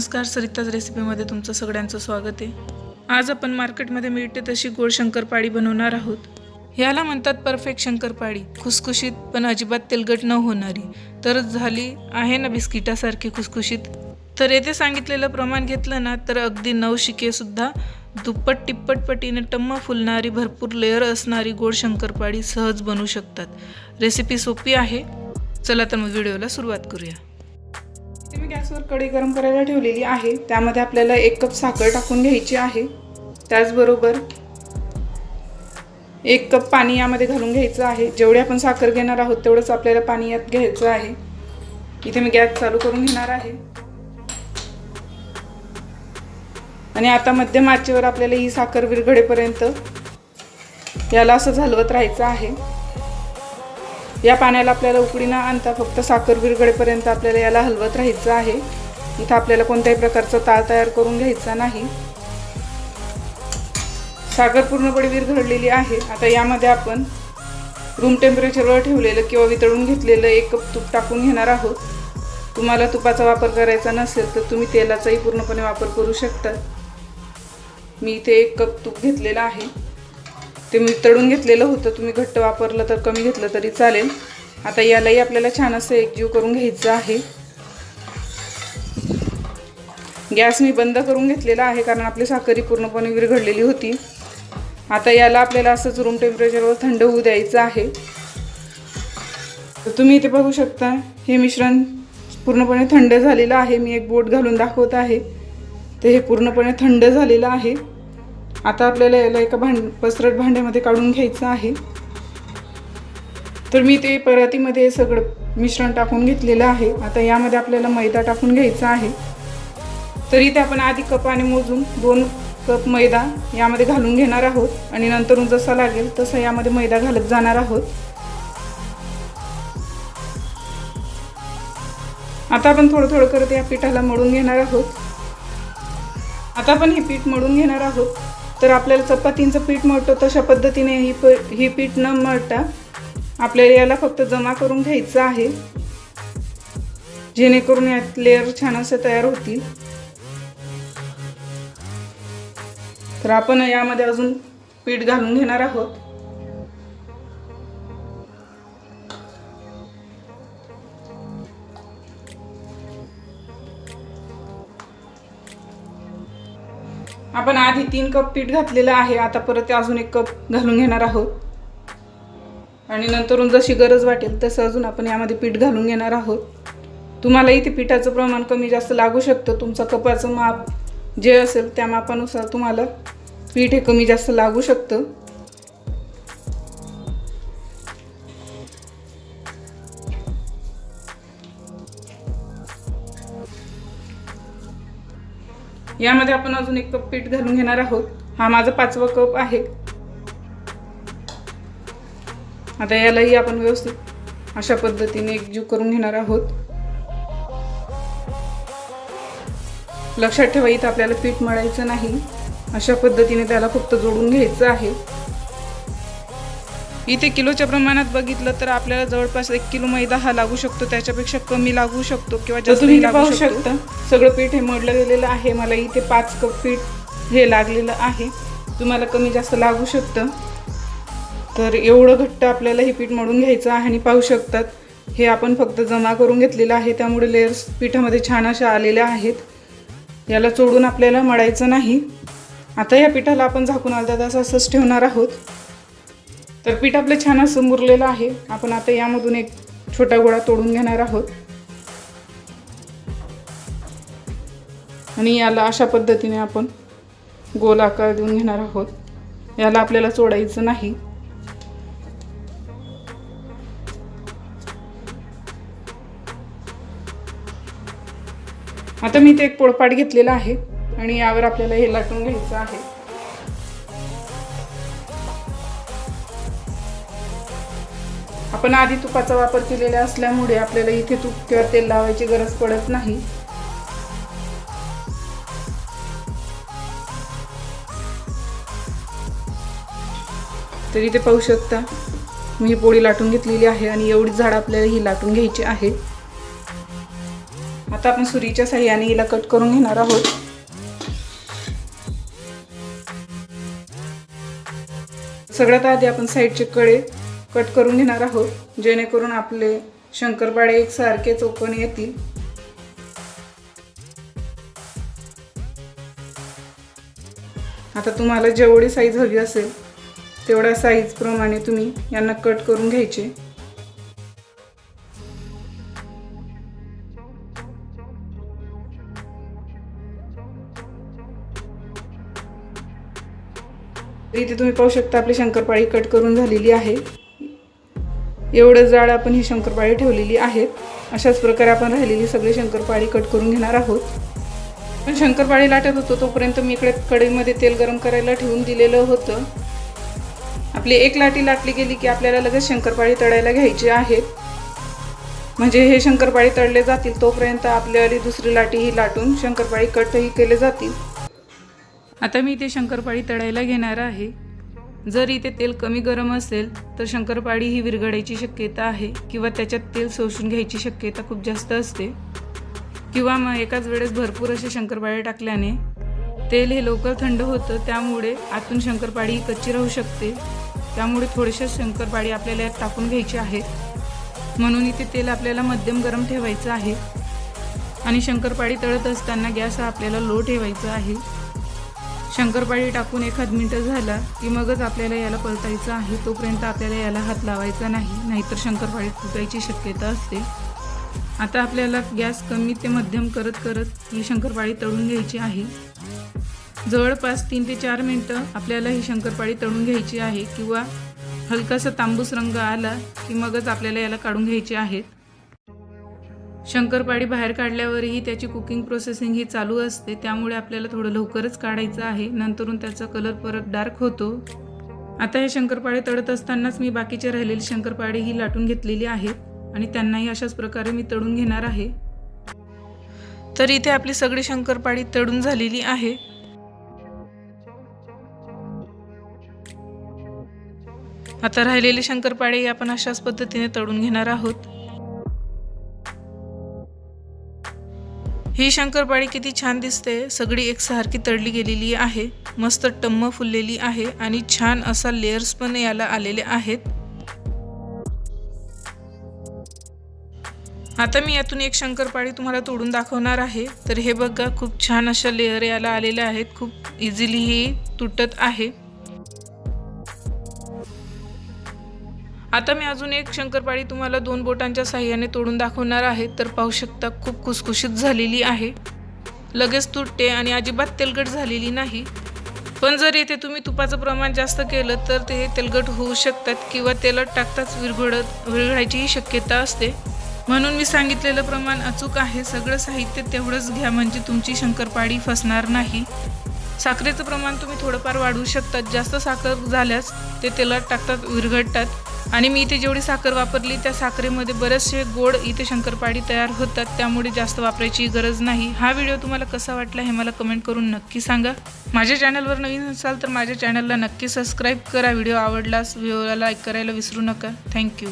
नमस्कार सरिताज रेसिपीमध्ये तुमचं सगळ्यांचं स्वागत आहे. आज आपण मार्केटमध्ये मिळते तशी गोड शंकरपाळी बनवणार आहोत. याला म्हणतात परफेक्ट शंकरपाळी. खुसखुशीत पण अजिबात तेलगट न होणारी. तर झाली आहे ना बिस्किटासारखी खुसखुशीत? तर येथे सांगितलेलं प्रमाण घेतलं ना तर अगदी नऊ शिकेसुद्धा दुप्पट तिप्पट पटीने टम्म फुलणारी भरपूर लेअर असणारी गोड शंकरपाळी सहज बनवू शकतात. रेसिपी सोपी आहे. चला तर मग व्हिडिओला सुरुवात करूया. मी गॅसवर कढई गरम करायला ठेवलेली आहे. त्यामध्ये आपल्याला एक कप साखर टाकून घ्यायची आहे. त्याचबरोबर एक कप पाणी यामध्ये घालून घ्यायचं आहे. जेवढे आपण साखर घेणार आहोत तेवढंच आपल्याला पाणी यात घ्यायचं आहे. इथे मी गॅस चालू करून घेणार आहे. आणि आता मध्यम आचेवर आपल्याला ही साखर विरघडेपर्यंत याला असं हलवत राहायचं आहे. या पाण्याला आपल्याला उकडी न आणता फक्त साखर विरगडेपर्यंत आपल्याला याला हलवत राहायचं आहे. इथं आपल्याला कोणत्याही प्रकारचा ताळ तयार करून घ्यायचा नाही. साखर पूर्णपणे विरघडलेली आहे. आता यामध्ये आपण रूम टेम्परेचरवर ठेवलेलं किंवा वितळून घेतलेलं एक कप तूप टाकून घेणार आहोत. तुम्हाला तुपाचा वापर करायचा नसेल तर तुम्ही तेलाचाही पूर्णपणे वापर करू शकता. मी इथे एक कप तूप घेतलेलं आहे. ते मी तळून घेतलेलं होतं. तुम्ही घट्ट वापरलं तर कमी घेतलं तरी चालेल. आता यालाही आपल्याला छान असं एकजीव करून घ्यायचं आहे. गॅस मी बंद करून घेतलेला आहे कारण आपली साखरी पूर्णपणे विरघडलेली होती. आता याला आपल्याला असंच रूम टेम्परेचरवर थंड होऊ द्यायचं आहे. तर तुम्ही इथे बघू शकता हे मिश्रण पूर्णपणे थंड झालेलं आहे. मी एक बोट घालून दाखवत आहे. तर हे पूर्णपणे थंड झालेलं आहे. आता आपल्याला याला एका भांड पसरट भांड्यामध्ये काढून घ्यायचं आहे. तर मी ते परातीमध्ये सगळं मिश्रण टाकून घेतलेलं आहे. आता यामध्ये आपल्याला मैदा टाकून घ्यायचा आहे. तर इथे आपण आधी कपाने मोजून दोन कप मैदा यामध्ये घालून घेणार आहोत. आणि नंतरून जसा लागेल तसा यामध्ये मैदा घालत जाणार आहोत. आता आपण थोडं थोडं करत या पिठाला मळून घेणार आहोत. आता आपण हे पीठ मळून घेणार आहोत. तर आपल्याला चपातींचं पीठ मळतो तशा पद्धतीने ही प ही पीठ न मळता आपल्याला याला फक्त जमा करून घ्यायचं आहे. जेणेकरून यात लेअर छान असे तयार होतील. तर आपण यामध्ये अजून पीठ घालून घेणार आहोत. आपण आधी तीन कप पीठ घातलेलं आहे. आता परत ते अजून एक कप घालून घेणार आहोत. आणि नंतरून जशी गरज वाटेल तसं अजून आपण यामध्ये पीठ घालून घेणार आहोत. तुम्हाला इथे पिठाचं प्रमाण कमी जास्त लागू शकतं. तुमचं कपाचं माप जे असेल त्या मापानुसार तुम्हाला पीठ हे कमी जास्त लागू शकतं. यामध्ये आपण अजून एक कप पीठ घालून घेणार आहोत. हा माझा पाचवा कप आहे. आता यालाही आपण व्यवस्थित अशा पद्धतीने एकजीव करून घेणार आहोत. लक्षात ठेवा इथं आपल्याला पीठ मळायचं नाही. अशा पद्धतीने त्याला फक्त जोडून घ्यायचं आहे. इथे किलोच्या प्रमाणात बघितलं तर आपल्याला जवळपास एक किलो मैदा हा लागू शकतो. त्याच्यापेक्षा कमी लागू शकतो किंवा जास्त लागू पाहू शकतो. सगळं पीठ हे मळलं गेलेलं आहे. मला इथे पाच कप पीठ हे लागलेलं आहे. तुम्हाला कमी जास्त लागू शकतं. तर एवढं घट्ट आपल्याला हे पीठ मळून घ्यायचं आहे आणि पाहू शकतात. हे आपण फक्त जमा करून घेतलेलं आहे. त्यामुळे लेयर्स पिठामध्ये छान अशा आलेल्या आहेत. याला चोडून आपल्याला मळायचं नाही. आता या पिठाला आपण झाकून अर्धा तास असंच ठेवणार आहोत. तर पीठ आपलं छान असं मुरलेलं आहे. आपण आता यामधून एक छोटा गोळा तोडून घेणार आहोत. आणि याला अशा पद्धतीने आपण गोल आकार देऊन घेणार आहोत. याला आपल्याला चोडायचं नाही. आता मी ते एक पोळपाट घेतलेला आहे आणि यावर आपल्याला हे लाटून घ्यायचं आहे. आपण आधी तुपाचा वापर केलेला असल्यामुळे आपल्याला इथे तूप किंवा तेल लावायची गरज पडत नाही. तर इथे पाहू शकता मी ही पोळी लाटून घेतलेली आहे आणि एवढी झाड आपल्याला ही लाटून घ्यायची आहे. आता आपण सुरीच्या साह्याने हिला कट करून घेणार आहोत. सगळ्यात आधी आपण साईडचे कडे कट करून घेणार आहोत जेणेकरून आपले शंकरपाळे एकसारखे चौकोन येतील. आता तुम्हाला जेवढी साईज हवी असेल तेवढ्या साईजप्रमाणे तुम्ही यांना कट करून घ्यायचे. इथे तुम्ही पाहू शकता आपली शंकरपाळी कट करून झालेली आहे. एवढं जाड आपण ही शंकरपाळी ठेवलेली आहेत अशाच प्रकारे आपण राहिलेली सगळी शंकरपाळी कट करून घेणार आहोत. पण शंकरपाळी लाटत होतो तोपर्यंत मी इकडे कढईमध्ये तेल गरम करायला ठेवून दिलेलं होतं. आपली एक लाटी लाटली गेली की आपल्याला लगेच शंकरपाळी तळायला घ्यायची आहेत म्हणजे हे शंकरपाळी तळले जातील तोपर्यंत आपल्याला दुसरी लाटी ही लाटून शंकरपाळी कटही केले जातील. आता मी ते शंकरपाळी तळायला घेणार आहे. जर इथे तेल कमी गरम असेल तर शंकरपाळी ही विरघडायची शक्यता आहे किंवा त्याच्यात तेल शोषून घ्यायची शक्यता खूप जास्त असते. किंवा मग एकाच वेळेस भरपूर असे शंकरपाळे टाकल्याने तेल हे लवकर थंड होतं त्यामुळे आतून शंकरपाळी ही कच्ची राहू शकते. त्यामुळे थोडेशा शंकरपाळी आपल्याला यात टाकून घ्यायची आहेत. म्हणून इथे तेल आपल्याला मध्यम गरम ठेवायचं आहे. आणि शंकरपाळी तळत असताना गॅस हा आपल्याला लो ठेवायचा आहे. शंकरपाळी टाकून एखाद मिनटं झाला की मगच आपल्याला याला परतायचं आहे. तोपर्यंत आपल्याला याला हात लावायचा नाही. नाहीतर शंकरपाळी फुटायची शक्यता असते. आता आपल्याला गॅस कमी ते मध्यम करत करत ही शंकरपाळी तळून घ्यायची आहे. जवळपास तीन ते चार मिनटं आपल्याला ही शंकरपाळी तळून घ्यायची आहे किंवा हलकासा तांबूस रंग आला की मगच आपल्याला याला काढून घ्यायचे आहेत. शंकरपाळी बाहेर काढल्यावरही त्याची कुकिंग प्रोसेसिंग ही चालू असते. त्यामुळे आपल्याला थोडं लवकरच काढायचं आहे. नंतरून त्याचा कलर परत डार्क होतो. आता हे शंकरपाळे तळत असतानाच मी बाकीचे राहिलेली शंकरपाळे ही लाटून घेतलेली आहेत आणि त्यांनाही अशाच प्रकारे मी तळून घेणार आहे. तर इथे आपली सगळी शंकरपाळी तळून झालेली आहे. आता राहिलेली शंकरपाळे आपण अशाच पद्धतीने तळून घेणार आहोत. ही शंकरपाळी किती छान दिसते. सगळी एकसारखी तळली गेलेली आहे. मस्त टम्म फुललेली आहे आणि छान असा लेयर्स पण याला आलेले आहेत. आता मी यातून एक शंकरपाळी तुम्हाला तोडून दाखवणार आहे. तर हे बघा खूप छान अशा लेअर याला आलेल्या आहेत. खूप इझिली ही तुटत आहे. आता मी अजून एक शंकरपाळी तुम्हाला दोन बोटांच्या साह्याने तोडून दाखवणार आहे तर पाहू शकता खूप खुसखुशीत झालेली आहे. लगेच तुटते आणि अजिबात तेलकट झालेली नाही. पण जर इथे तुम्ही तुपाचं प्रमाण जास्त केलं तर ते तेलकट होऊ शकतात किंवा तेलात टाकताच विरघळत विरघळायचीही शक्यता असते. म्हणून मी सांगितलेलं प्रमाण अचूक आहे सगळं साहित्य तेवढंच घ्या म्हणजे तुमची शंकरपाळी फसणार नाही. साखरेचं प्रमाण तुम्ही थोडंफार वाढवू शकतात जास्त साखर झाल्यास ते तेलात टाकतात विरघडतात आणि मी इथे जेवढी साखर वापरली त्या साखरेमध्ये बरेचसे गोड इथे शंकरपाळी तयार होतात. त्यामुळे जास्त वापरायची गरज नाही. हा व्हिडिओ तुम्हाला कसा वाटला हे मला कमेंट करून नक्की सांगा. माझ्या चॅनलवर नवीन असाल तर माझ्या चॅनलला नक्की सबस्क्राईब करा. व्हिडिओ आवडलास व्हिडिओला लाईक करायला विसरू नका. थँक्यू.